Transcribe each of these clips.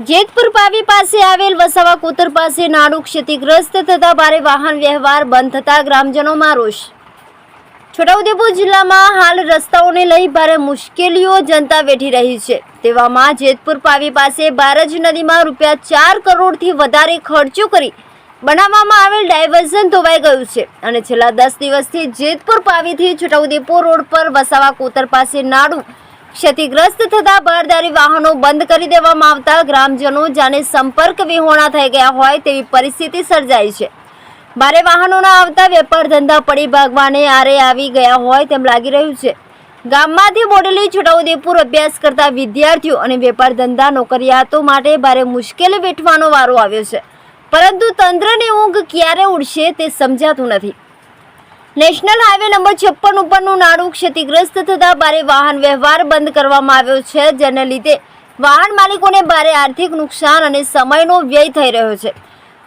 જેતપુર પાવી પાસે આવેલ વસાવા કોતર પાસે નાડું ક્ષતિગ્રસ્ત થતા ભારે વાહન વ્યવહાર બંધ થતા ગ્રામજનોમાં રોષ. છોટાઉદેપુર જિલ્લામાં હાલ રસ્તાઓને લઈ ભારે મુશ્કેલીઓ જનતા વેઠી રહી છે. તેવામાં જેતપુર પાવી પાસે બારજ નદીમાં રૂપિયા ચાર કરોડથી વધારે ખર્ચો કરી બનાવવામાં આવેલ ડાયવર્ઝન ધોવાઈ ગયું છે અને છેલ્લા દસ દિવસથી જેતપુર પાવીથી છોટાઉદેપુર રોડ પર વસાવા કોતર પાસે નાડું ક્ષતિગ્રસ્ત થતા બારદારી વાહનો બંધ કરી દેવામાં આવતા ગ્રામજનો જાણે સંપર્ક વિહોણા થઈ ગયા હોય તેવી પરિસ્થિતિ સર્જાઈ છે. ભારે વાહનોના આવતા વેપાર ધંધા પડી ભાગવાને આરે આવી ગયા હોય તેમ લાગી રહ્યું છે. ગામમાંથી બોડેલી છોટાઉદેપુર અભ્યાસ કરતા વિદ્યાર્થીઓ અને વેપાર ધંધા નોકરિયાતો માટે ભારે મુશ્કેલી વેઠવાનો વારો આવ્યો છે. પરંતુ તંત્રની ઊંઘ ક્યારે ઉડશે તે સમજાતું નથી. નેશનલ હાઈવે નંબર છપ્પન ઉપરનું નાડું ક્ષતિગ્રસ્ત થતા ભારે વાહન વ્યવહાર બંધ કરવામાં આવ્યો છે, જેને લીધે વાહન માલિકોને ભારે આર્થિક નુકસાન અને સમયનો વ્યય થઈ રહ્યો છે.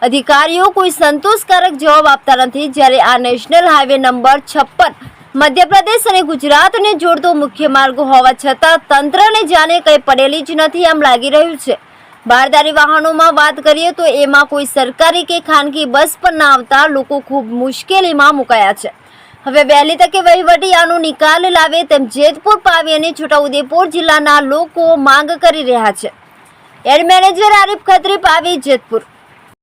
અધિકારીઓ કોઈ સંતોષકારક જવાબ આપતા નથી, જ્યારે આ નેશનલ હાઈવે નંબર છપ્પન મધ્યપ્રદેશ અને ગુજરાતને જોડતો મુખ્ય માર્ગ હોવા છતાં તંત્રને જાણે કંઈ પડેલી જ નથી એમ લાગી રહ્યું છે. બારદારી વાહનોમાં વાત કરીએ તો એમાં કોઈ સરકારી કે ખાનગી બસ પણ ના આવતા લોકો ખૂબ મુશ્કેલીમાં મુકાયા છે. હવે વહેલી તકે વહીવટી આનો નિકાલ લાવે તેમ જેતપુર પાવી અને છોટાઉદેપુર જિલ્લાના લોકો માંગ કરી રહ્યા છે. Ad manager Arif Khatri Pavi Jetpur.